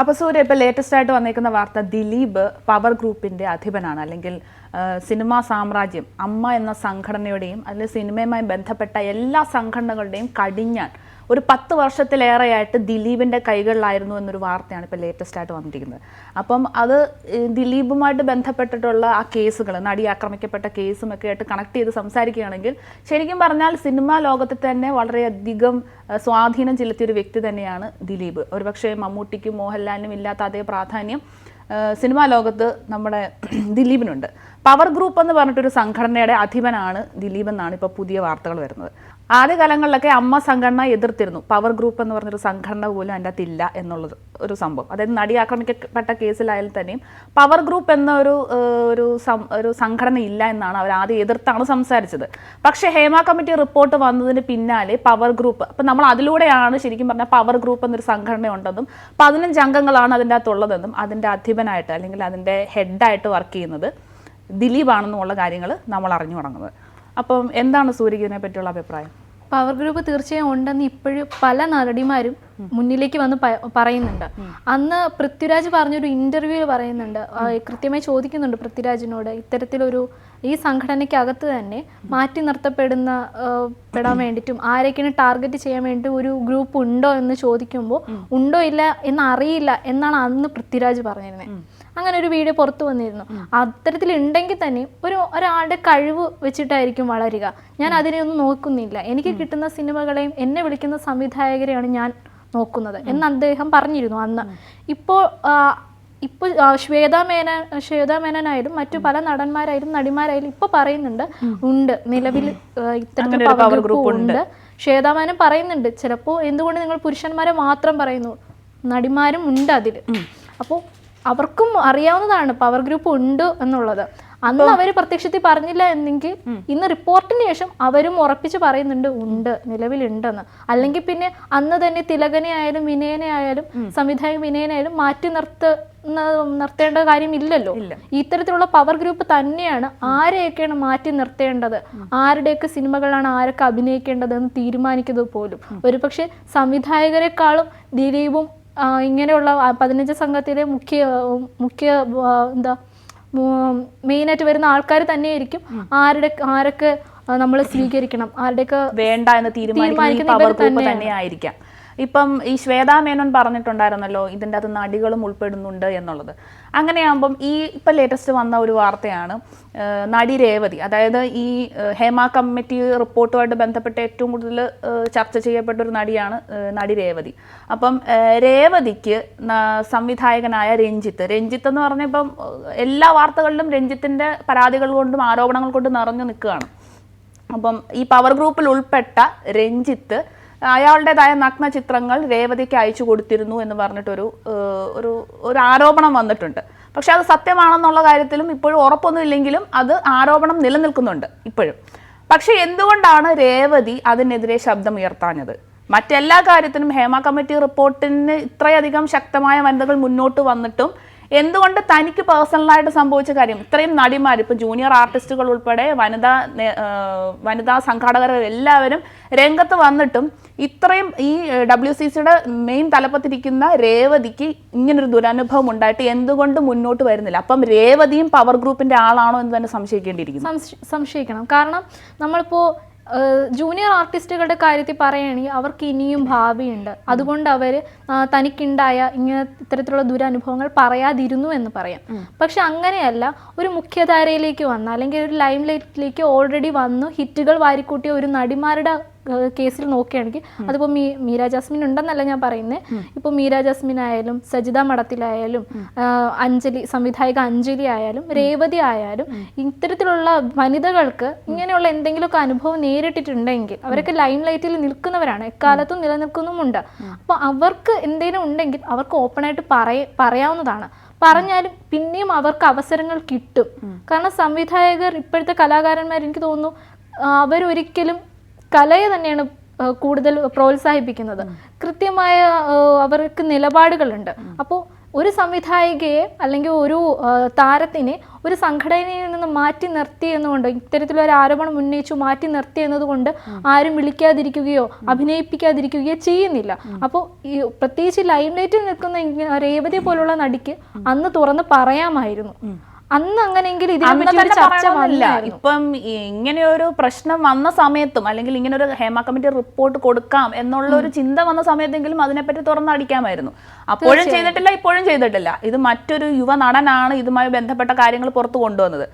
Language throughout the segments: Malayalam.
അപ്പൊ സൂര്യ ഇപ്പൊ ലേറ്റസ്റ്റ് ആയിട്ട് വന്നേക്കുന്ന വാർത്ത ദിലീപ് പവർ ഗ്രൂപ്പിന്റെ അധിപനാണ്. അല്ലെങ്കിൽ സിനിമാ സാമ്രാജ്യം അമ്മ എന്ന സംഘടനയുടെയും അതിൽ സിനിമയുമായി ബന്ധപ്പെട്ട എല്ലാ സംഘടനകളുടെയും കടിഞ്ഞാൻ ഒരു പത്ത് വർഷത്തിലേറെയായിട്ട് ദിലീപിന്റെ കൈകളിലായിരുന്നു എന്നൊരു വാർത്തയാണ് ഇപ്പോൾ ലേറ്റസ്റ്റ് ആയിട്ട് വന്നിരിക്കുന്നത്. അപ്പം അത് ദിലീപുമായിട്ട് ബന്ധപ്പെട്ടിട്ടുള്ള ആ കേസുകൾ നടി ആക്രമിക്കപ്പെട്ട കേസും ഒക്കെ ആയിട്ട് കണക്ട് ചെയ്ത് സംസാരിക്കുകയാണെങ്കിൽ ശരിക്കും പറഞ്ഞാൽ സിനിമാ ലോകത്തിൽ തന്നെ വളരെയധികം സ്വാധീനം ചെലുത്തിയ ഒരു വ്യക്തി തന്നെയാണ് ദിലീപ്. ഒരുപക്ഷെ മമ്മൂട്ടിക്കും മോഹൻലാലിനും ഇല്ലാത്ത അതേ പ്രാധാന്യം സിനിമാ ലോകത്ത് നമ്മുടെ ദിലീപിനുണ്ട്. പവർ ഗ്രൂപ്പ് എന്ന് പറഞ്ഞിട്ടൊരു സംഘടനയുടെ അധിപനാണ് ദിലീപ് എന്നാണ് ഇപ്പോൾ പുതിയ വാർത്തകൾ വരുന്നത്. ആദ്യകാലങ്ങളിലൊക്കെ അമ്മ സംഘടന എതിർത്തിരുന്നു. പവർ ഗ്രൂപ്പ് എന്ന് പറഞ്ഞൊരു സംഘടന പോലും അതിന്റെ അകത്തില്ല എന്നുള്ളത് ഒരു സംഭവം. അതായത് നടി ആക്രമിക്കപ്പെട്ട കേസിലായാലും തന്നെയും പവർ ഗ്രൂപ്പ് എന്ന ഒരു ഒരു ഒരു സംഘടന ഇല്ല എന്നാണ് അവർ ആദ്യം എതിർത്താണ് സംസാരിച്ചത്. പക്ഷേ ഹേമ കമ്മിറ്റി റിപ്പോർട്ട് വന്നതിന് പിന്നാലെ പവർ ഗ്രൂപ്പ് അപ്പം നമ്മൾ അതിലൂടെയാണ് ശരിക്കും പറഞ്ഞാൽ പവർ ഗ്രൂപ്പ് എന്നൊരു സംഘടന ഉണ്ടെന്നും പതിനഞ്ച് അംഗങ്ങളാണ് അതിന്റെ അകത്തുള്ളതെന്നും അതിന്റെ അധിപനായിട്ട് അല്ലെങ്കിൽ അതിന്റെ ഹെഡായിട്ട് വർക്ക് ചെയ്യുന്നത് ദിലീപാണെന്നുമുള്ള കാര്യങ്ങൾ നമ്മൾ അറിഞ്ഞു തുടങ്ങുന്നത്. അപ്പം എന്താണ് സൂര്യകിനെ പറ്റിയുള്ള അഭിപ്രായം? പവർ ഗ്രൂപ്പ് തീർച്ചയായും ഉണ്ടെന്ന് ഇപ്പോഴും പല നടിമാരും മുന്നിലേക്ക് വന്ന് പറയുന്നുണ്ട്. അന്ന് പൃഥ്വിരാജ് പറഞ്ഞൊരു ഇന്റർവ്യൂവിൽ പറയുന്നുണ്ട്. കൃത്യമായി ചോദിക്കുന്നുണ്ട് പൃഥ്വിരാജിനോട് ഇത്തരത്തിലൊരു ഈ സംഘടനയ്ക്കകത്ത് തന്നെ മാറ്റി നിർത്തപ്പെടുന്ന പെടാൻ വേണ്ടിയിട്ടും ആരൊക്കെയാണ് ടാർഗറ്റ് ചെയ്യാൻ വേണ്ടി ഒരു ഗ്രൂപ്പ് ഉണ്ടോ എന്ന് ചോദിക്കുമ്പോൾ ഉണ്ടോ ഇല്ല എന്ന് അറിയില്ല എന്നാണ് അന്ന് പൃഥ്വിരാജ് പറഞ്ഞിരുന്നത് അങ്ങനെ ഒരു വീഡിയോ പുറത്തു വന്നിരുന്നു. അത്തരത്തിൽ ഉണ്ടെങ്കിൽ തന്നെ ഒരു ഒരാളുടെ കഴിവ് വെച്ചിട്ടായിരിക്കും വളരുക. ഞാൻ അതിനെ ഒന്നും നോക്കുന്നില്ല. എനിക്ക് കിട്ടുന്ന സിനിമകളെയും എന്നെ വിളിക്കുന്ന സംവിധായകരെയാണ് ഞാൻ നോക്കുന്നത് എന്ന് അദ്ദേഹം പറഞ്ഞിരുന്നു അന്ന്. ഇപ്പോൾ ഇപ്പൊ ഇപ്പോൾ ശ്വേതാ മേനൻ ശ്വേതാ മേനനായാലും മറ്റു പല നടന്മാരായാലും നടിമാരായാലും ഇപ്പൊ പറയുന്നുണ്ട്. ഉണ്ട്. നിലവിൽ ഇത്തരത്തിൽ പവർ ഗ്രൂപ്പ് ഉണ്ട്. ശ്വേതാ മേനൻ പറയുന്നുണ്ട്. ചിലപ്പോൾ എന്തുകൊണ്ട് നിങ്ങൾ പുരുഷന്മാരെ മാത്രം പറയുന്നു? നടിമാരും ഉണ്ട് അതിൽ അപ്പോൾ അവർക്കും അറിയാവുന്നതാണ് പവർ ഗ്രൂപ്പ് ഉണ്ട് എന്നുള്ളത്. അന്ന് അവർ പ്രത്യക്ഷത്തിൽ പറഞ്ഞില്ല എന്നെങ്കിൽ ഇന്ന് റിപ്പോർട്ടിന് ശേഷം അവരും ഉറപ്പിച്ച് പറയുന്നുണ്ട് ഉണ്ട് നിലവിലുണ്ടെന്ന്. അല്ലെങ്കിൽ പിന്നെ അന്ന് തന്നെ തിലകനെ ആയാലും വിനയനെ ആയാലും സംവിധായകൻ വിനയനായാലും മാറ്റി നിർത്ത നിർത്തേണ്ട കാര്യമില്ലല്ലോ. ഇത്തരത്തിലുള്ള പവർ ഗ്രൂപ്പ് തന്നെയാണ് ആരെയൊക്കെയാണ് മാറ്റി നിർത്തേണ്ടത്? ആരുടെയൊക്കെ സിനിമകളാണ് ആരൊക്കെ അഭിനയിക്കേണ്ടത് എന്ന് തീരുമാനിക്കുന്നത് പോലും. ഒരുപക്ഷെ സംവിധായകരെക്കാളും ദിലീപും ഇങ്ങനെയുള്ള പതിനഞ്ച് സംഘത്തിലെ മുഖ്യ മുഖ്യ എന്താ മെയിനായിട്ട് വരുന്ന ആൾക്കാർ തന്നെയായിരിക്കും ആരുടെ ആരൊക്കെ നമ്മൾ സ്വീകരിക്കണം. ആരുടെയൊക്കെ വേണ്ട എന്ന് തീരുമാനിക്കുന്ന. തന്നെയായിരിക്കാം. ഇപ്പം ഈ ശ്വേതാ മേനോൻ പറഞ്ഞിട്ടുണ്ടായിരുന്നല്ലോ ഇതിന്റെ അകത്ത് നടികളും ഉൾപ്പെടുന്നുണ്ട് എന്നുള്ളത്. അങ്ങനെയാകുമ്പം ഈ ഇപ്പം ലേറ്റസ്റ്റ് വന്ന ഒരു വാർത്തയാണ് നടി രേവതി. അതായത് ഈ ഹേമ കമ്മിറ്റി റിപ്പോർട്ടുമായിട്ട് ബന്ധപ്പെട്ട് ഏറ്റവും കൂടുതൽ ചർച്ച ചെയ്യപ്പെട്ട ഒരു നടിയാണ് നടി രേവതി. അപ്പം രേവതിക്ക് സംവിധായകനായ രഞ്ജിത്ത്. രഞ്ജിത്ത് എന്ന് പറഞ്ഞപ്പം എല്ലാ വാർത്തകളിലും രഞ്ജിത്തിന്റെ പരാതികൾ കൊണ്ടും ആരോപണങ്ങൾ കൊണ്ടും നിറഞ്ഞു നിൽക്കുകയാണ്. അപ്പം ഈ പവർ ഗ്രൂപ്പിൽ ഉൾപ്പെട്ട രഞ്ജിത്ത് അയാളുടേതായ നഗ്ന ചിത്രങ്ങൾ രേവതിക്ക് അയച്ചു കൊടുത്തിരുന്നു എന്ന് പറഞ്ഞിട്ടൊരു ഒരു ഒരു ആരോപണം വന്നിട്ടുണ്ട്. പക്ഷെ അത് സത്യമാണെന്നുള്ള കാര്യത്തിലും ഇപ്പോഴും ഉറപ്പൊന്നുമില്ലെങ്കിലും അത് ആരോപണം നിലനിൽക്കുന്നുണ്ട് ഇപ്പോഴും. പക്ഷെ എന്തുകൊണ്ടാണ് രേവതി അതിനെതിരെ ശബ്ദം ഉയർത്താഞ്ഞത് മറ്റെല്ലാ കാര്യത്തിനും ഹേമ കമ്മിറ്റി റിപ്പോർട്ടിന് ഇത്രയധികം ശക്തമായ വനിതകൾ മുന്നോട്ട് വന്നിട്ടും എന്തുകൊണ്ട് തനിക്ക് പേഴ്സണലായിട്ട് സംഭവിച്ച കാര്യം? ഇത്രയും നടിമാർ ഇപ്പോൾ ജൂനിയർ ആർട്ടിസ്റ്റുകൾ ഉൾപ്പെടെ വനിതാ വനിതാ സംഘാടകർ എല്ലാവരും രംഗത്ത് വന്നിട്ടും ഇത്രയും ഈ ഡബ്ല്യു സി സിയുടെ മെയിൻ തലപ്പത്തിരിക്കുന്ന രേവതിക്ക് ഇങ്ങനൊരു ദുരനുഭവം ഉണ്ടായിട്ട് എന്തുകൊണ്ട് മുന്നോട്ട് വരുന്നില്ല? അപ്പം രേവതിയും പവർ ഗ്രൂപ്പിന്റെ ആളാണോ എന്ന് തന്നെ സംശയിക്കേണ്ടിയിരിക്കുന്നു. സംശയിക്കണം. കാരണം നമ്മളിപ്പോൾ ജൂനിയർ ആർട്ടിസ്റ്റുകളുടെ കാര്യത്തിൽ പറയുകയാണെങ്കിൽ അവർക്ക് ഇനിയും ഭാവിയുണ്ട്. അതുകൊണ്ട് അവർ തനിക്കുണ്ടായ ഇങ്ങനെ ഇത്തരത്തിലുള്ള ദുരനുഭവങ്ങൾ പറയാതിരുന്നു എന്ന് പറയാം. പക്ഷെ അങ്ങനെയല്ല ഒരു മുഖ്യധാരയിലേക്ക് വന്ന അല്ലെങ്കിൽ ഒരു ലൈം ലൈറ്റിലേക്ക് ഓൾറെഡി വന്നു ഹിറ്റുകൾ വാരിക്കൂട്ടിയ ഒരു നടിമാരുടെ കേസിൽ നോക്കുകയാണെങ്കിൽ അതിപ്പോൾ മീ മീര ജാസ്മിൻ ഉണ്ടെന്നല്ല ഞാൻ പറയുന്നത് ഇപ്പോൾ മീര ജാസ്മിൻ ആയാലും സജിത മഠത്തിലായാലും അഞ്ജലി സംവിധായിക അഞ്ജലി ആയാലും രേവതി ആയാലും ഇത്തരത്തിലുള്ള വനിതകൾക്ക് ഇങ്ങനെയുള്ള എന്തെങ്കിലുമൊക്കെ അനുഭവം നേരിട്ടിട്ടുണ്ടെങ്കിൽ അവരൊക്കെ ലൈം ലൈറ്റിൽ നിൽക്കുന്നവരാണ്. എക്കാലത്തും നിലനിൽക്കുന്നുമുണ്ട്. അപ്പോൾ അവർക്ക് എന്തെങ്കിലും ഉണ്ടെങ്കിൽ അവർക്ക് ഓപ്പണായിട്ട് പറയ പറയാവുന്നതാണ്. പറഞ്ഞാലും പിന്നെയും അവർക്ക് അവസരങ്ങൾ കിട്ടും. കാരണം സംവിധായകർ ഇപ്പോഴത്തെ കലാകാരന്മാർ എനിക്ക് തോന്നുന്നു അവരൊരിക്കലും കലയെ തന്നെയാണ് കൂടുതൽ പ്രോത്സാഹിപ്പിക്കുന്നത്. കൃത്യമായ അവർക്ക് നിലപാടുകളുണ്ട്. അപ്പോൾ ഒരു സംവിധായികയെ അല്ലെങ്കിൽ ഒരു താരത്തിനെ ഒരു സംഘടനയിൽ നിന്ന് മാറ്റി നിർത്തി എന്നുകൊണ്ട് ഇത്തരത്തിലൊരു ആരോപണം ഉന്നയിച്ചു മാറ്റി നിർത്തി എന്നതുകൊണ്ട് ആരും വിളിക്കാതിരിക്കുകയോ അഭിനയിപ്പിക്കാതിരിക്കുകയോ ചെയ്യുന്നില്ല. അപ്പോൾ ഈ പ്രത്യേകിച്ച് ലൈംലൈറ്റിൽ നിൽക്കുന്ന രേവതി പോലുള്ള നടിക്ക് അന്ന് തുറന്ന് പറയാമായിരുന്നു. അന്ന് അങ്ങനെയെങ്കിൽ ഇതിനെപ്പറ്റി ചർച്ച വന്നില്ല ഇപ്പം ഇങ്ങനെ ഒരു പ്രശ്നം വന്ന സമയത്തും അല്ലെങ്കിൽ ഇങ്ങനെ ഒരു ഹേമ കമ്മിറ്റി റിപ്പോർട്ട് കൊടുക്കാം എന്നുള്ള ഒരു ചിന്ത വന്ന സമയത്തെങ്കിലും അതിനെപ്പറ്റി തുറന്നടിക്കാമായിരുന്നു. അപ്പോഴും ചെയ്തിട്ടില്ല ഇപ്പോഴും ചെയ്തിട്ടില്ല. ഇത് മറ്റൊരു യുവ നടനാണ് ഇതുമായി ബന്ധപ്പെട്ട കാര്യങ്ങൾ പുറത്തു കൊണ്ടുവന്നത്.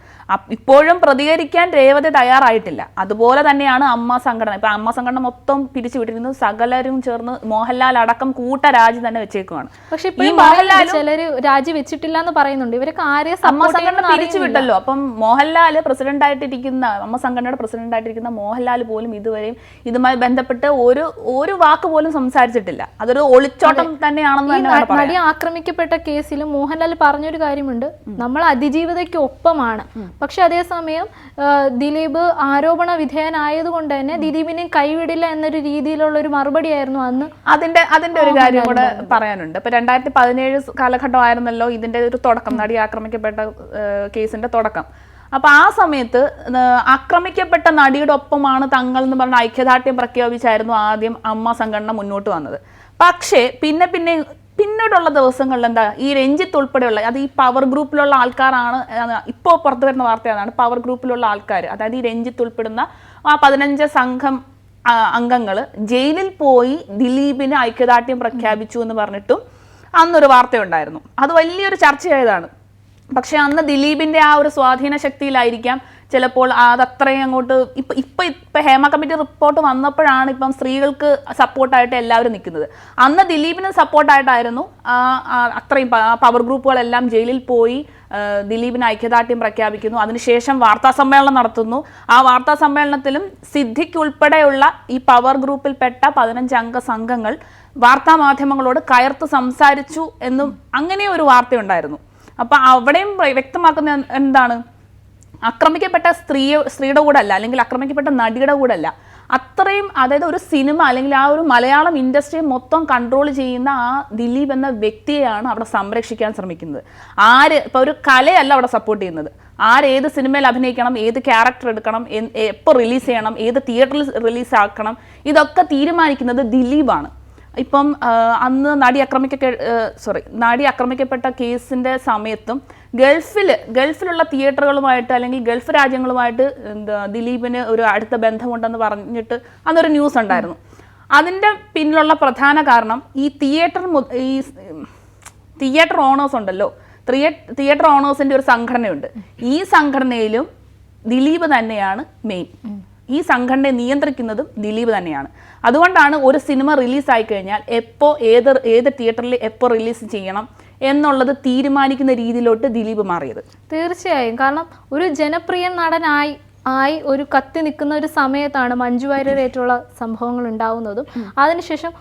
ഇപ്പോഴും പ്രതികരിക്കാൻ രേവതി തയ്യാറായിട്ടില്ല. അതുപോലെ തന്നെയാണ് അമ്മ സംഘടന. ഇപ്പൊ അമ്മ സംഘടന മൊത്തം പിരിച്ചുവിട്ടിരുന്നത് സകലരും ചേർന്ന് മോഹൻലാൽ അടക്കം കൂട്ട രാജി തന്നെ വെച്ചേക്കുവാണ്. പക്ഷെ ഈ മോഹൻലാൽ ചിലര് രാജി വെച്ചിട്ടില്ല എന്ന് പറയുന്നുണ്ട്. ഇവരൊക്കെ ആരെ അമ്മ സംഘടന പിരിച്ചു വിട്ടല്ലോ. അപ്പം മോഹൻലാൽ പ്രസിഡന്റ് ആയിട്ടിരിക്കുന്ന അമ്മ സംഘടനയുടെ പ്രസിഡന്റ് ആയിട്ടിരിക്കുന്ന മോഹൻലാൽ പോലും ഇതുവരെയും ഇതുമായി ബന്ധപ്പെട്ട് ഒരു ഒരു വാക്ക് പോലും സംസാരിച്ചിട്ടില്ല. അതൊരു ഒളിച്ചോട്ടം തന്നെയാണെന്ന് തന്നെ നടി ആക്രമിക്കപ്പെട്ട കേസിൽ മോഹൻലാൽ പറഞ്ഞൊരു കാര്യമുണ്ട്. നമ്മൾ അതിജീവിതയ്ക്ക് ഒപ്പമാണ് പക്ഷെ അതേസമയം ദിലീപ് ആരോപണ വിധേയനായതുകൊണ്ട് തന്നെ ദിലീപിനെ കൈവിടില്ല എന്നൊരു രീതിയിലുള്ള ഒരു മറുപടി ആയിരുന്നു അന്ന് അതിന്റെ അതിന്റെ ഒരു കാര്യം കൂടെ പറയാനുണ്ട്. ഇപ്പൊ രണ്ടായിരത്തി പതിനേഴ് കാലഘട്ടമായിരുന്നല്ലോ ഇതിന്റെ ഒരു തുടക്കം നടി ആക്രമിക്കപ്പെട്ട കേസിന്റെ തുടക്കം. അപ്പൊ ആ സമയത്ത് ആക്രമിക്കപ്പെട്ട നടിയുടെ ഒപ്പമാണ് തങ്ങൾ എന്ന് പറഞ്ഞ ഐക്യദാർഢ്യം പ്രഖ്യാപിച്ചായിരുന്നു ആദ്യം അമ്മ സംഘടന മുന്നോട്ട് വന്നത്. പക്ഷേ പിന്നെ പിന്നെ പിന്നീടുള്ള ദിവസങ്ങളിൽ എന്താ ഈ രഞ്ജിത്ത് ഉൾപ്പെടെയുള്ള അത് ഈ പവർ ഗ്രൂപ്പിലുള്ള ആൾക്കാരാണ് ഇപ്പോൾ പുറത്തു വരുന്ന വാർത്ത അതാണ് പവർ ഗ്രൂപ്പിലുള്ള ആൾക്കാർ അതായത് ഈ രഞ്ജിത്ത് ഉൾപ്പെടുന്ന ആ പതിനഞ്ച് സംഘം അംഗങ്ങൾ ജയിലിൽ പോയി ദിലീപിന് ഐക്യദാർഢ്യം പ്രഖ്യാപിച്ചു എന്ന് പറഞ്ഞിട്ടും അന്നൊരു വാർത്തയുണ്ടായിരുന്നു. അത് വലിയൊരു ചർച്ചയായതാണ്. പക്ഷെ അന്ന് ദിലീപിന്റെ ആ ഒരു സ്വാധീന ശക്തിയിലായിരിക്കാം ചിലപ്പോൾ അതത്രയും അങ്ങോട്ട് ഇപ്പൊ ഇപ്പൊ ഇപ്പൊ ഹേമ കമ്മിറ്റി റിപ്പോർട്ട് വന്നപ്പോഴാണ് ഇപ്പം സ്ത്രീകൾക്ക് സപ്പോർട്ടായിട്ട് എല്ലാവരും നിൽക്കുന്നത്. അന്ന് ദിലീപിന് സപ്പോർട്ടായിട്ടായിരുന്നു അത്രയും പവർ ഗ്രൂപ്പുകളെല്ലാം ജയിലിൽ പോയി ദിലീപിന് ഐക്യദാർഢ്യം പ്രഖ്യാപിക്കുന്നു. അതിനുശേഷം വാർത്താ സമ്മേളനം നടത്തുന്നു. ആ വാർത്താ സമ്മേളനത്തിലും സിദ്ധിക്ക് ഉൾപ്പെടെയുള്ള ഈ പവർ ഗ്രൂപ്പിൽപ്പെട്ട പതിനഞ്ചംഗ സംഘങ്ങൾ വാർത്താ മാധ്യമങ്ങളോട് കയർത്ത് സംസാരിച്ചു എന്നും അങ്ങനെ ഒരു വാർത്തയുണ്ടായിരുന്നു അപ്പൊ അവിടെയും വ്യക്തമാക്കുന്ന എന്താണ്? ആക്രമിക്കപ്പെട്ട സ്ത്രീ സ്ത്രീയുടെ കൂടെ അല്ല അല്ലെങ്കിൽ ആക്രമിക്കപ്പെട്ട നടിയുടെ കൂടെ അല്ല അത്രയും അതായത് ഒരു സിനിമ അല്ലെങ്കിൽ ആ ഒരു മലയാളം ഇൻഡസ്ട്രി മൊത്തം കൺട്രോൾ ചെയ്യുന്ന ആ ദിലീപ് എന്ന വ്യക്തിയെയാണ് അവിടെ സംരക്ഷിക്കാൻ ശ്രമിക്കുന്നത്. ആര് ഇപ്പൊ ഒരു കലയല്ല അവിടെ സപ്പോർട്ട് ചെയ്യുന്നത്. ആര് ഏത് സിനിമയിൽ അഭിനയിക്കണം ഏത് ക്യാരക്ടർ എടുക്കണം എപ്പോൾ റിലീസ് ചെയ്യണം ഏത് തിയേറ്ററിൽ റിലീസ് ആക്കണം ഇതൊക്കെ തീരുമാനിക്കുന്നത് ദിലീപാണ്. ഇപ്പം അന്ന് നടി ആക്രമിക്ക സോറി നടി ആക്രമിക്കപ്പെട്ട കേസിന്റെ സമയത്തും ഗൾഫിൽ ഗൾഫിലുള്ള തിയേറ്ററുകളുമായിട്ട് അല്ലെങ്കിൽ ഗൾഫ് രാജ്യങ്ങളുമായിട്ട് എന്താ ദിലീപിന് ഒരു അടുത്ത ബന്ധമുണ്ടെന്ന് പറഞ്ഞിട്ട് അന്നൊരു ന്യൂസ് ഉണ്ടായിരുന്നു. അതിന്റെ പിന്നിലുള്ള പ്രധാന കാരണം ഈ തിയേറ്റർ ഈ തിയേറ്റർ ഓണേഴ്സ് ഉണ്ടല്ലോ. തിയേറ്റർ ഓണേഴ്സിന്റെ ഒരു സംഘടനയുണ്ട്. ഈ സംഘടനയിലും ദിലീപ് തന്നെയാണ് മെയിൻ. ഈ സംഘടനയെ നിയന്ത്രിക്കുന്നതും ദിലീപ് തന്നെയാണ്. അതുകൊണ്ടാണ് ഒരു സിനിമ റിലീസായി കഴിഞ്ഞാൽ എപ്പോൾ ഏത് ഏത് തിയേറ്ററിൽ എപ്പോൾ റിലീസ് ചെയ്യണം എന്നുള്ളത് തീരുമാനിക്കുന്ന രീതിയിലോട്ട് ദിലീപ് മാറിയത്. തീർച്ചയായും. കാരണം ഒരു ജനപ്രിയ നടനായി ആയി ഒരു കത്തി നിൽക്കുന്ന ഒരു സമയത്താണ് മഞ്ജു വാര്യരേറ്റുള്ള സംഭവങ്ങൾ ഉണ്ടാവുന്നതും. അതിനുശേഷം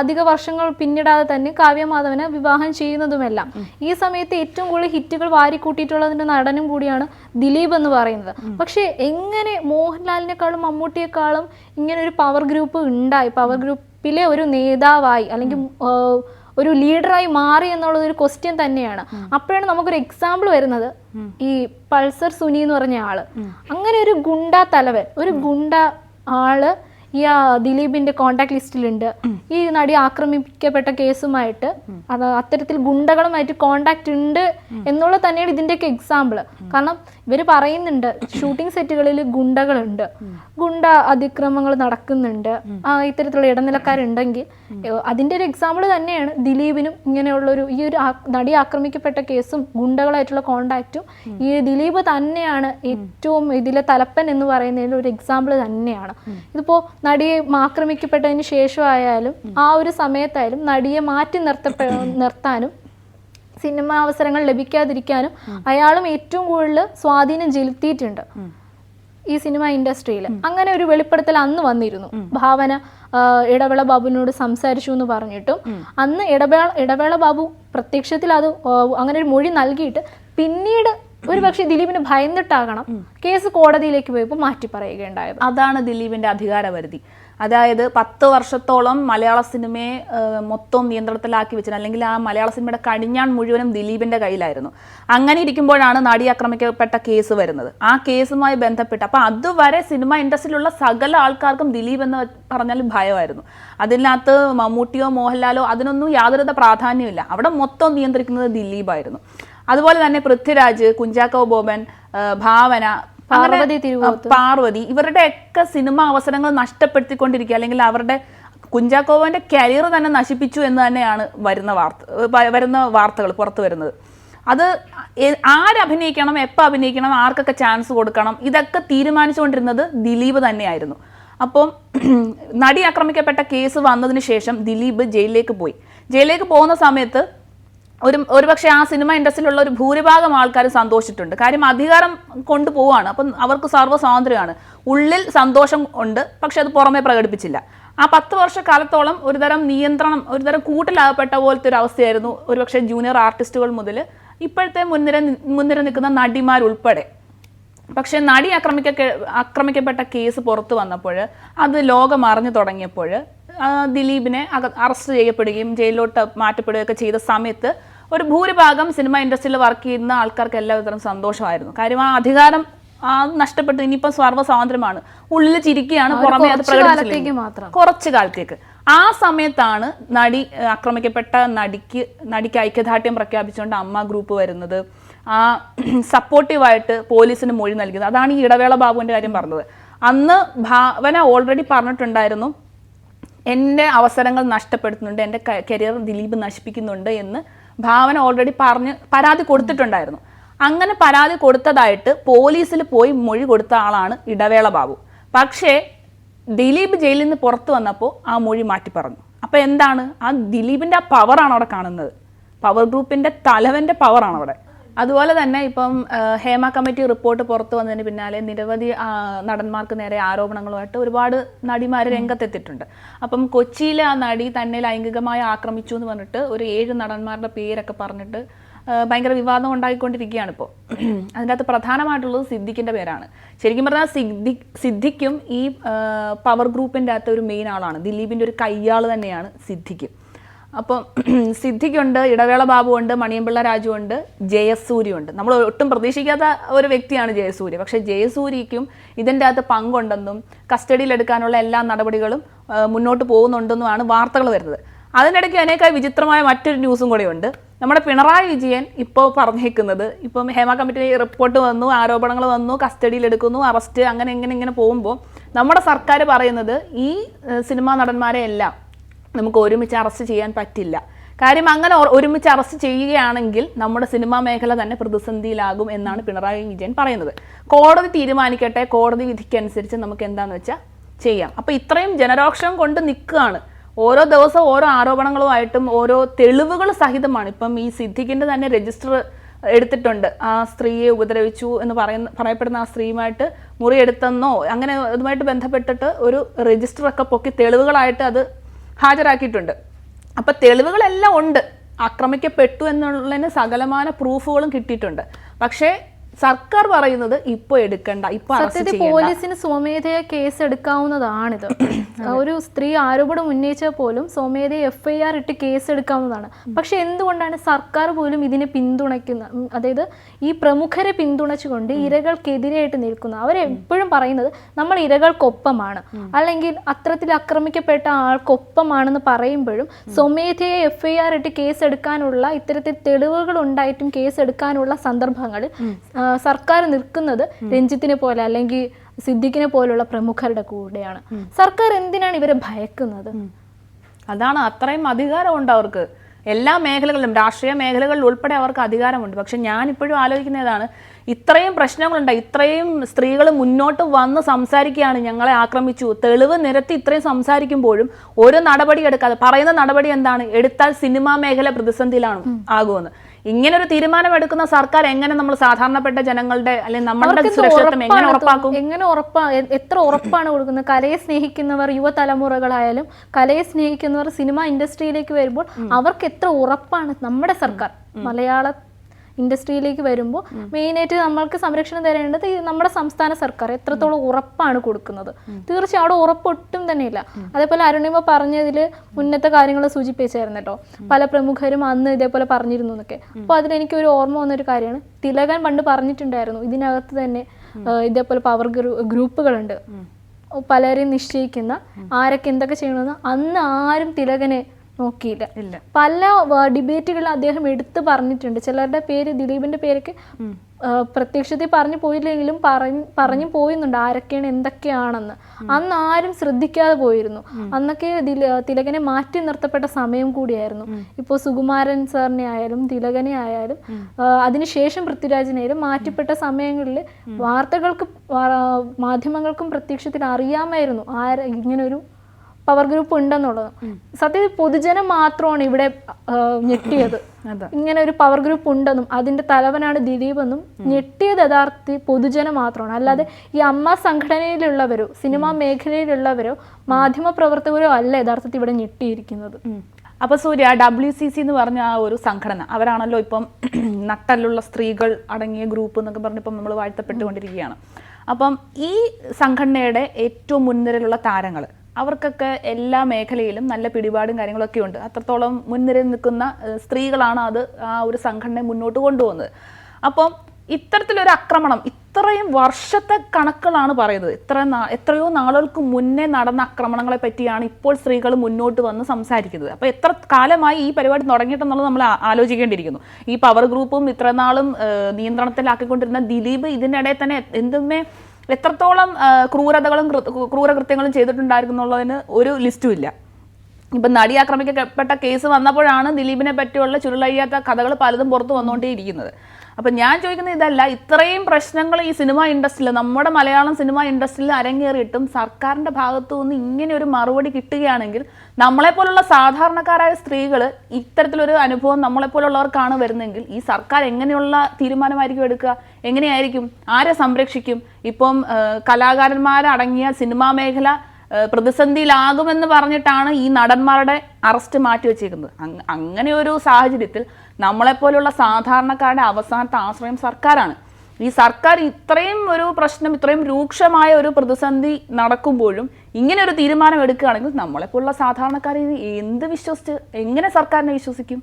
അധിക വർഷങ്ങൾ പിന്നിടാതെ തന്നെ കാവ്യമാധവനെ വിവാഹം ചെയ്യുന്നതുമെല്ലാം. ഈ സമയത്ത് ഏറ്റവും കൂടുതൽ ഹിറ്റുകൾ വാരിക്കൂട്ടിയിട്ടുള്ളതിന്റെ നടനും കൂടിയാണ് ദിലീപ് എന്ന് പറയുന്നത്. പക്ഷേ എങ്ങനെ മോഹൻലാലിനേക്കാളും മമ്മൂട്ടിയെക്കാളും ഇങ്ങനെ ഒരു പവർ ഗ്രൂപ്പ് ഉണ്ടായി? പവർ ഗ്രൂപ്പിലെ ഒരു നേതാവായി അല്ലെങ്കിൽ ഒരു ലീഡറായി മാറി എന്നുള്ളത് ഒരു ക്വസ്റ്റ്യൻ തന്നെയാണ്. അപ്പോഴാണ് നമുക്കൊരു എക്സാമ്പിൾ വരുന്നത്. ഈ പൾസർ സുനി എന്ന് പറഞ്ഞ ആൾ. അങ്ങനെ ഒരു ഗുണ്ട തലവൻ ഒരു ഗുണ്ട ആൾ ഈ ദിലീപിന്റെ കോണ്ടാക്ട് ലിസ്റ്റിലുണ്ട് ഈ നടി ആക്രമിക്കപ്പെട്ട കേസുമായിട്ട് അത് അത്തരത്തിൽ ഗുണ്ടകളുമായിട്ട് കോണ്ടാക്ട് ഉണ്ട് എന്നുള്ളത് തന്നെയാണ് ഇതിന്റെയൊക്കെ എക്സാമ്പിൾ കാരണം ഇവർ പറയുന്നുണ്ട് ഷൂട്ടിംഗ് സെറ്റുകളിൽ ഗുണ്ടകളുണ്ട്. ഗുണ്ട അതിക്രമങ്ങൾ നടക്കുന്നുണ്ട്. ആ ഇത്തരത്തിലുള്ള ഇടനിലക്കാരുണ്ടെങ്കിൽ അതിന്റെ ഒരു എക്സാമ്പിൾ തന്നെയാണ് ദിലീപിനും ഇങ്ങനെയുള്ള ഒരു ഈ ഒരു നടി ആക്രമിക്കപ്പെട്ട കേസും ഗുണ്ടകളായിട്ടുള്ള കോണ്ടാക്റ്റും ഈ ദിലീപ് തന്നെയാണ് ഏറ്റവും ഇതിലെ തലപ്പൻ എന്ന് പറയുന്നതിൽ ഒരു എക്സാമ്പിൾ തന്നെയാണ് ഇതിപ്പോ നടിയെ ആക്രമിക്കപ്പെട്ടതിന് ശേഷമായാലും ആ ഒരു സമയത്തായാലും നടിയെ മാറ്റി നിർത്തപ്പെ നിർത്താനും സിനിമ അവസരങ്ങൾ ലഭിക്കാതിരിക്കാനും അയാളും ഏറ്റവും കൂടുതൽ സ്വാധീനം ചെലുത്തിയിട്ടുണ്ട് ഈ സിനിമ ഇൻഡസ്ട്രിയിൽ അങ്ങനെ ഒരു വെളിപ്പെടുത്തൽ അന്ന് വന്നിരുന്നു. ഭാവന ഇടവേള ബാബുവിനോട് സംസാരിച്ചു എന്ന് പറഞ്ഞിട്ടും അന്ന് ഇടവേള ഇടവേള ബാബു പ്രത്യക്ഷത്തിൽ അത് അങ്ങനെ ഒരു മൊഴി നൽകിയിട്ട് പിന്നീട് ഒരു പക്ഷേ ദിലീപിന് ഭയന്നിട്ടാകണം കേസ് കോടതിയിലേക്ക് പോയപ്പോൾ മാറ്റി പറയുകയുണ്ടായത് അതാണ് ദിലീപിന്റെ അധികാരപരിധി. അതായത് പത്ത് വർഷത്തോളം മലയാള സിനിമയെ മൊത്തം നിയന്ത്രണത്തിലാക്കി വെച്ചത് അല്ലെങ്കിൽ ആ മലയാള സിനിമയുടെ കടിഞ്ഞാൺ മുഴുവനും ദിലീപിന്റെ കയ്യിലായിരുന്നു. അങ്ങനെ ഇരിക്കുമ്പോഴാണ് നടി ആക്രമിക്കപ്പെട്ട കേസ് വരുന്നത്. ആ കേസുമായി ബന്ധപ്പെട്ട് അപ്പൊ അതുവരെ സിനിമ ഇൻഡസ്ട്രിയിലുള്ള സകല ആൾക്കാർക്കും ദിലീപ് എന്ന് പറഞ്ഞാൽ ഭയമായിരുന്നു. അതിനകത്ത് മമ്മൂട്ടിയോ മോഹൻലാലോ അതിനൊന്നും യാതൊരു പ്രാധാന്യമില്ല അവിടെ മൊത്തം നിയന്ത്രിക്കുന്നത് ദിലീപായിരുന്നു. അതുപോലെ തന്നെ പൃഥ്വിരാജ് കുഞ്ചാക്കോ ബോബൻ ഭാവന പാർവതി പാർവതി ഇവരുടെ ഒക്കെ ഇവരുടെയൊക്കെ സിനിമ അവസരങ്ങൾ നഷ്ടപ്പെടുത്തിക്കൊണ്ടിരിക്കുക. അല്ലെങ്കിൽ അവരുടെ കുഞ്ചാക്കോവന്റെ കരിയർ തന്നെ നശിപ്പിച്ചു എന്ന് തന്നെയാണ് വരുന്ന വാർത്ത വരുന്ന വാർത്തകൾ പുറത്തു വരുന്നത്. അത് ആരഭിനയിക്കണം എപ്പോൾ അഭിനയിക്കണം ആർക്കൊക്കെ ചാൻസ് കൊടുക്കണം ഇതൊക്കെ തീരുമാനിച്ചുകൊണ്ടിരുന്നത് ദിലീപ് തന്നെയായിരുന്നു. അപ്പം നടി ആക്രമിക്കപ്പെട്ട കേസ് വന്നതിന് ശേഷം ദിലീപ് ജയിലിലേക്ക് പോയി. ജയിലിലേക്ക് പോകുന്ന സമയത്ത് ഒരു ഒരുപക്ഷെ ആ സിനിമ ഇൻഡസ്ട്രിയിലുള്ള ഒരു ഭൂരിഭാഗം ആൾക്കാർ സന്തോഷിച്ചിട്ടുണ്ട്. കാര്യം അധികാരം കൊണ്ടുപോവാണ് അപ്പം അവർക്ക് സർവ സ്വാതന്ത്ര്യമാണ് ഉള്ളിൽ സന്തോഷം ഉണ്ട് പക്ഷെ അത് പുറമെ പ്രകടിപ്പിച്ചില്ല. ആ പത്ത് വർഷക്കാലത്തോളം ഒരുതരം നിയന്ത്രണം ഒരുതരം കൂട്ടിലാകപ്പെട്ട പോലത്തെ ഒരു അവസ്ഥയായിരുന്നു ഒരുപക്ഷെ ജൂനിയർ ആർട്ടിസ്റ്റുകൾ മുതൽ ഇപ്പോഴത്തെ മുൻനിര മുൻനിര നിൽക്കുന്ന നടിമാരുൾപ്പെടെ. പക്ഷേ നടി ആക്രമിക്ക ആക്രമിക്കപ്പെട്ട കേസ് പുറത്തു വന്നപ്പോൾ അത് ലോകം അറിഞ്ഞു തുടങ്ങിയപ്പോൾ ദിലീപിനെ അറസ്റ്റ് ചെയ്യപ്പെടുകയും ജയിലിലോട്ട് മാറ്റപ്പെടുകയൊക്കെ ചെയ്ത സമയത്ത് ഒരു ഭൂരിഭാഗം സിനിമ ഇൻഡസ്ട്രിയിൽ വർക്ക് ചെയ്യുന്ന ആൾക്കാർക്ക് എല്ലാവിധം സന്തോഷമായിരുന്നു. കാര്യം ആ അധികാരം ആ നഷ്ടപ്പെട്ടു ഇനിയിപ്പം സർവ സ്വാതന്ത്ര്യമാണ് ഉള്ളിൽ ചിരിക്കുകയാണ് പുറമെ അത് കുറച്ച് കുറച്ചു മാത്രം. കുറച്ച് കാലത്തേക്ക്. ആ സമയത്താണ് നടി ആക്രമിക്കപ്പെട്ട നടിക്ക് നടിക്ക് ഐക്യദാർഢ്യം പ്രഖ്യാപിച്ചുകൊണ്ട് അമ്മ ഗ്രൂപ്പ് വരുന്നത്. ആ സപ്പോർട്ടീവായിട്ട് പോലീസിന് മൊഴി നൽകുന്നത് അതാണ് ഈ ഇടവേള ബാബുവിന്റെ കാര്യം പറഞ്ഞത്. അന്ന് ഭാവന ഓൾറെഡി പറഞ്ഞിട്ടുണ്ടായിരുന്നു എന്റെ അവസരങ്ങൾ നഷ്ടപ്പെടുത്തുന്നുണ്ട് എന്റെ കരിയർ ദിലീപ് നശിപ്പിക്കുന്നുണ്ട് എന്ന് ഭാവന ഓൾറെഡി പറഞ്ഞ് പരാതി കൊടുത്തിട്ടുണ്ടായിരുന്നു. അങ്ങനെ പരാതി കൊടുത്തതായിട്ട് പോലീസിൽ പോയി മൊഴി കൊടുത്ത ആളാണ് ഇടവേള ബാബു. പക്ഷേ ദിലീപ് ജയിലിൽ നിന്ന് പുറത്തു വന്നപ്പോൾ ആ മൊഴി മാറ്റി പറഞ്ഞു. അപ്പോൾ എന്താണ്? ആ ദിലീപിന്റെ ആ പവറാണ് അവിടെ കാണുന്നത്. പവർ ഗ്രൂപ്പിന്റെ തലവന്റെ പവറാണ് അവിടെ അതുപോലെ തന്നെ ഇപ്പം ഹേമ കമ്മിറ്റി റിപ്പോർട്ട് പുറത്തു വന്നതിന് പിന്നാലെ നിരവധി നടന്മാർക്ക് നേരെ ആരോപണങ്ങളുമായിട്ട് ഒരുപാട് നടിമാർ രംഗത്തെത്തിയിട്ടുണ്ട്. അപ്പം കൊച്ചിയിലെ ആ നടി തന്നെ ലൈംഗികമായി ആക്രമിച്ചു എന്ന് പറഞ്ഞിട്ട് ഒരു ഏഴ് നടന്മാരുടെ പേരൊക്കെ പറഞ്ഞിട്ട് ഭയങ്കര വിവാദം ഉണ്ടായിക്കൊണ്ടിരിക്കുകയാണ് ഇപ്പോൾ. അതിന്റെ അകത്ത് പ്രധാനമായിട്ടുള്ളത് സിദ്ദിഖിന്റെ പേരാണ്. ശരിക്കും പറഞ്ഞാൽ സിദ്ധി സിദ്ദിഖും ഈ പവർ ഗ്രൂപ്പിന്റെ അകത്ത് ഒരു മെയിൻ ആളാണ്. ദിലീപിന്റെ ഒരു കയ്യാൾ തന്നെയാണ് സിദ്ദിഖ്. അപ്പം സിദ്ധിക്കുണ്ട് ഇടവേള ബാബു ഉണ്ട് മണിയമ്പിള്ള രാജു ഉണ്ട് ജയസൂര്യ ഉണ്ട് നമ്മൾ ഒട്ടും പ്രതീക്ഷിക്കാത്ത ഒരു വ്യക്തിയാണ് ജയസൂര്യ. പക്ഷേ ജയസൂര്യയ്ക്കും ഇതിന്റെ അകത്ത് പങ്കുണ്ടെന്നും കസ്റ്റഡിയിലെടുക്കാനുള്ള എല്ലാ നടപടികളും മുന്നോട്ട് പോകുന്നുണ്ടെന്നുമാണ് വാർത്തകൾ വരുന്നത്. അതിനിടയ്ക്ക് അതിനേക്കാൾ വിചിത്രമായ മറ്റൊരു ന്യൂസും കൂടെയുണ്ട്. നമ്മുടെ പിണറായി വിജയൻ ഇപ്പോൾ പറഞ്ഞേക്കുന്നത് ഇപ്പം ഹേമ കമ്മിറ്റി റിപ്പോർട്ട് വന്നു ആരോപണങ്ങൾ വന്നു കസ്റ്റഡിയിൽ എടുക്കുന്നു അറസ്റ്റ് അങ്ങനെ ഇങ്ങനെ ഇങ്ങനെ പോകുമ്പോൾ നമ്മുടെ സർക്കാർ പറയുന്നത് ഈ സിനിമാ നടന്മാരെ എല്ലാം നമുക്ക് ഒരുമിച്ച് അറസ്റ്റ് ചെയ്യാൻ പറ്റില്ല. കാര്യം അങ്ങനെ ഒരുമിച്ച് അറസ്റ്റ് ചെയ്യുകയാണെങ്കിൽ നമ്മുടെ സിനിമാ മേഖല തന്നെ പ്രതിസന്ധിയിലാകും എന്നാണ് പിണറായി വിജയൻ പറയുന്നത്. കോടതി തീരുമാനിക്കട്ടെ കോടതി വിധിക്കനുസരിച്ച് നമുക്ക് എന്താന്ന് വെച്ചാൽ ചെയ്യാം. അപ്പൊ ഇത്രയും ജനരോക്ഷം കൊണ്ട് നിൽക്കുകയാണ് ഓരോ ദിവസവും ഓരോ ആരോപണങ്ങളുമായിട്ടും ഓരോ തെളിവുകൾ സഹിതമാണ്. ഇപ്പം ഈ സിദ്ദിഖിന്റെ തന്നെ രജിസ്റ്റർ എടുത്തിട്ടുണ്ട്. ആ സ്ത്രീയെ ഉപദ്രവിച്ചു എന്ന് പറയുന്ന പറയപ്പെടുന്ന ആ സ്ത്രീയുമായിട്ട് മുറിയെടുത്തെന്നോ അങ്ങനെ അതുമായിട്ട് ബന്ധപ്പെട്ടിട്ട് ഒരു രജിസ്റ്റർ ഒക്കെ പൊക്കി തെളിവുകളായിട്ട് അത് ഹാജരാക്കിയിട്ടുണ്ട്. അപ്പം തെളിവുകളെല്ലാം ഉണ്ട്. ആക്രമിക്കപ്പെട്ടു എന്നുള്ളതിന് സകലമാന പ്രൂഫുകളും കിട്ടിയിട്ടുണ്ട്. പക്ഷേ സർക്കാർ പറയുന്നത് ഇപ്പൊ എടുക്കണ്ട ഇപ്പൊ സത്യത്തിൽ പോലീസിന് സ്വമേധയാ കേസ് എടുക്കാവുന്നതാണിത് ഒരു സ്ത്രീ ആരോപണം ഉന്നയിച്ചാൽ പോലും സ്വമേധയ എഫ് ഐ ആർ ഇട്ട് കേസ് എടുക്കാവുന്നതാണ് പക്ഷെ എന്തുകൊണ്ടാണ് സർക്കാർ പോലും ഇതിനെ പിന്തുണയ്ക്കുന്നത്? അതായത് ഈ പ്രമുഖരെ പിന്തുണച്ചുകൊണ്ട് ഇരകൾക്കെതിരെയായിട്ട് നിൽക്കുന്ന. അവരെപ്പോഴും പറയുന്നത് നമ്മൾ ഇരകൾക്കൊപ്പമാണ് അല്ലെങ്കിൽ അത്തരത്തിൽ ആക്രമിക്കപ്പെട്ട ആൾക്കൊപ്പമാണെന്ന് പറയുമ്പോഴും സ്വമേധയെ എഫ് ഐ ആർ ഇട്ട് കേസ് എടുക്കാനുള്ള ഇത്തരത്തിൽ തെളിവുകൾ ഉണ്ടായിട്ടും കേസ് എടുക്കാനുള്ള സന്ദർഭങ്ങളിൽ സർക്കാർ നിൽക്കുന്നത് രഞ്ജിത്തിനെ പോലെ അല്ലെങ്കിൽ സിദ്ദിഖിനെ പോലുള്ള പ്രമുഖരുടെ കൂടെയാണ്. സർക്കാർ എന്തിനാണ് ഇവരെ ഭയക്കുന്നത്? അതാണ് അത്രയും അധികാരമുണ്ട് അവർക്ക്. എല്ലാ മേഖലകളിലും രാഷ്ട്രീയ മേഖലകളിൽ ഉൾപ്പെടെ അവർക്ക് അധികാരമുണ്ട്. പക്ഷെ ഞാൻ ഇപ്പോഴും ആലോചിക്കുന്നതാണ് ഇത്രയും പ്രശ്നങ്ങളുണ്ട് ഇത്രയും സ്ത്രീകൾ മുന്നോട്ട് വന്ന് സംസാരിക്കുകയാണ് ഞങ്ങളെ ആക്രമിച്ചു. തെളിവ് നിരത്തി ഇത്രയും സംസാരിക്കുമ്പോഴും ഒരു നടപടി എടുക്കാതെ പറയുന്ന നടപടി എന്താണ്? എടുത്താൽ സിനിമാ മേഖല പ്രതിസന്ധിയിലാണ് ആകുമെന്ന്. ഇങ്ങനെ ഒരു തീരുമാനം എടുക്കുന്ന സർക്കാർ എങ്ങനെ നമ്മൾ സാധാരണപ്പെട്ട ജനങ്ങളുടെ അല്ലെങ്കിൽ നമ്മളുടെ സുരക്ഷിതത്വം എങ്ങനെ ഉറപ്പാക്കും? എങ്ങനെ ഉറപ്പാ? എത്ര ഉറപ്പാണ് കൊടുക്കുന്നത്? കലയെ സ്നേഹിക്കുന്നവർ യുവതലമുറകളായാലും കലയെ സ്നേഹിക്കുന്നവർ സിനിമ ഇൻഡസ്ട്രിയിലേക്ക് വരുമ്പോൾ അവർക്ക് എത്ര ഉറപ്പാണ് നമ്മുടെ സർക്കാർ? മലയാള ഇൻഡസ്ട്രിയിലേക്ക് വരുമ്പോൾ മെയിനായിട്ട് നമ്മൾക്ക് സംരക്ഷണം തരേണ്ടത് നമ്മുടെ സംസ്ഥാന സർക്കാർ എത്രത്തോളം ഉറപ്പാണ് കൊടുക്കുന്നത്. തീർച്ചയായും അവിടെ ഉറപ്പൊട്ടും തന്നെ ഇല്ല അതേപോലെ അരുണിമ പറഞ്ഞതിൽ മുന്നത്തെ കാര്യങ്ങൾ സൂചിപ്പിച്ചായിരുന്നു കേട്ടോ പല പ്രമുഖരും അന്ന് ഇതേപോലെ പറഞ്ഞിരുന്നു എന്നൊക്കെ. അപ്പോൾ അതിലെനിക്ക് ഒരു ഓർമ്മ വന്നൊരു കാര്യമാണ്. തിലകൻ പണ്ട് പറഞ്ഞിട്ടുണ്ടായിരുന്നു. ഇതിനകത്ത് തന്നെ ഇതേപോലെ പവർ ഗ്രൂപ്പുകളുണ്ട്. പലരെയും നിശ്ചയിക്കുന്ന ആരൊക്കെ എന്തൊക്കെ ചെയ്യണമെന്ന് അന്ന് ആരും തിലകനെ നോക്കിയില്ല. പല ഡിബേറ്റുകളിൽ അദ്ദേഹം എടുത്തു പറഞ്ഞിട്ടുണ്ട്. ചിലരുടെ പേര് ദിലീപിന്റെ പേരൊക്കെ പ്രത്യക്ഷത്തിൽ പറഞ്ഞു പോയില്ലെങ്കിലും പറഞ്ഞ് പറഞ്ഞു പോയിന്നുണ്ട് ആരൊക്കെയാണ് എന്തൊക്കെയാണെന്ന്. അന്ന് ആരും ശ്രദ്ധിക്കാതെ പോയിരുന്നു. അന്നൊക്കെ തിലകനെ മാറ്റി നിർത്തപ്പെട്ട സമയം കൂടിയായിരുന്നു. ഇപ്പോൾ സുകുമാരൻ സാറിനെ ആയാലും തിലകനെ ആയാലും അതിനുശേഷം പൃഥ്വിരാജിനായാലും മാറ്റിപ്പെട്ട സമയങ്ങളിൽ വാർത്തകൾക്ക് മാധ്യമങ്ങൾക്കും പ്രത്യക്ഷത്തിൽ അറിയാമായിരുന്നു ആര ഇങ്ങനൊരു പവർ ഗ്രൂപ്പ് ഉണ്ടെന്നുള്ളത്. സത്യത്തിൽ പൊതുജനം മാത്രമാണ് ഇവിടെ ഞെട്ടിയത്. ഇങ്ങനെ ഒരു പവർ ഗ്രൂപ്പ് ഉണ്ടെന്നും അതിന്റെ തലവനാണ് ദിലീപ് എന്നും ഞെട്ടിയത് യഥാർത്ഥത്തിൽ പൊതുജനം മാത്രമാണ്. അല്ലാതെ ഈ അമ്മ സംഘടനയിലുള്ളവരോ സിനിമാ മേഖലയിലുള്ളവരോ മാധ്യമ പ്രവർത്തകരോ അല്ല യഥാർത്ഥത്തിൽ ഇവിടെ ഞെട്ടിയിരിക്കുന്നത്. അപ്പൊ സൂര്യ ഡബ്ല്യു സി സി എന്ന് പറഞ്ഞ ആ ഒരു സംഘടന അവരാണല്ലോ ഇപ്പം നട്ടലുള്ള സ്ത്രീകൾ അടങ്ങിയ ഗ്രൂപ്പ് എന്നൊക്കെ പറഞ്ഞിപ്പം നമ്മൾ വാഴ്ത്തപ്പെട്ടുകൊണ്ടിരിക്കുകയാണ്. അപ്പം ഈ സംഘടനയുടെ ഏറ്റവും മുൻനിരയിലുള്ള താരങ്ങൾ അവർക്കൊക്കെ എല്ലാ മേഖലയിലും നല്ല പിടിപാടും കാര്യങ്ങളൊക്കെ ഉണ്ട്. അത്രത്തോളം മുൻനിരയിൽ നിൽക്കുന്ന സ്ത്രീകളാണ് അത് ആ ഒരു സംഘടനയെ മുന്നോട്ട് കൊണ്ടുപോകുന്നത്. അപ്പം ഇത്തരത്തിലൊരു ആക്രമണം ഇത്രയും വർഷത്തെ കണക്കുകളാണ് പറയുന്നത്. ഇത്ര എത്രയോ നാളുകൾക്ക് മുന്നേ നടന്ന ആക്രമണങ്ങളെ പറ്റിയാണ് ഇപ്പോൾ സ്ത്രീകൾ മുന്നോട്ട് വന്ന് സംസാരിക്കുന്നത്. അപ്പോൾ എത്ര കാലമായി ഈ പരിപാടി തുടങ്ങിയിട്ടെന്നുള്ളത് നമ്മൾ ആലോചിക്കേണ്ടിയിരിക്കുന്നു. ഈ പവർ ഗ്രൂപ്പും ഇത്ര നാളും നിയന്ത്രണത്തിലാക്കിക്കൊണ്ടിരുന്ന ദിലീപ് ഇതിനിടയിൽ തന്നെ എന്തുമേ എത്രത്തോളം ക്രൂരതകളും ക്രൂരകൃത്യങ്ങളും ചെയ്തിട്ടുണ്ടായിരുന്നുള്ളതിന് ഒരു ലിസ്റ്റും ഇല്ല. ഇപ്പം നടി ആക്രമിക്കപ്പെട്ട കേസ് വന്നപ്പോഴാണ് ദിലീപിനെ പറ്റിയുള്ള ചുരുളഴിയാത്ത കഥകൾ പലതും പുറത്തു വന്നുകൊണ്ടേയിരിക്കുന്നത്. അപ്പം ഞാൻ ചോദിക്കുന്നത് ഇതല്ല ഇത്രയും പ്രശ്നങ്ങൾ ഈ സിനിമ ഇൻഡസ്ട്രിയിൽ നമ്മുടെ മലയാളം സിനിമ ഇൻഡസ്ട്രിയിൽ അരങ്ങേറിയിട്ടും സർക്കാരിന്റെ ഭാഗത്തു നിന്ന് ഇങ്ങനെ ഒരു മറുപടി കിട്ടുകയാണെങ്കിൽ നമ്മളെപ്പോലുള്ള സാധാരണക്കാരായ സ്ത്രീകൾ ഇത്തരത്തിലൊരു അനുഭവം നമ്മളെപ്പോലുള്ളവർക്കാണ് വരുന്നതെങ്കിൽ ഈ സർക്കാർ എങ്ങനെയുള്ള തീരുമാനമായിരിക്കും എടുക്കുക? എങ്ങനെയായിരിക്കും? ആരെ സംരക്ഷിക്കും? ഇപ്പം കലാകാരന്മാരടങ്ങിയ സിനിമാ മേഖല പ്രതിസന്ധിയിലാകുമെന്ന് പറഞ്ഞിട്ടാണ് ഈ നടന്മാരുടെ അറസ്റ്റ് മാറ്റി വെച്ചിരിക്കുന്നത് അങ്ങനെ ഒരു സാഹചര്യത്തിൽ നമ്മളെപ്പോലുള്ള സാധാരണക്കാരുടെ അവസാനത്തെ ആശ്രയം സർക്കാരാണ്. ഈ സർക്കാർ ഇത്രയും ഒരു പ്രശ്നം ഇത്രയും രൂക്ഷമായ ഒരു പ്രതിസന്ധി നടക്കുമ്പോഴും ഇങ്ങനെ ഒരു തീരുമാനം എടുക്കുകയാണെങ്കിൽ നമ്മളെപ്പോലുള്ള സാധാരണക്കാർ എന്ത് വിശ്വസിച്ച് എങ്ങനെ സർക്കാരിനെ വിശ്വസിക്കും?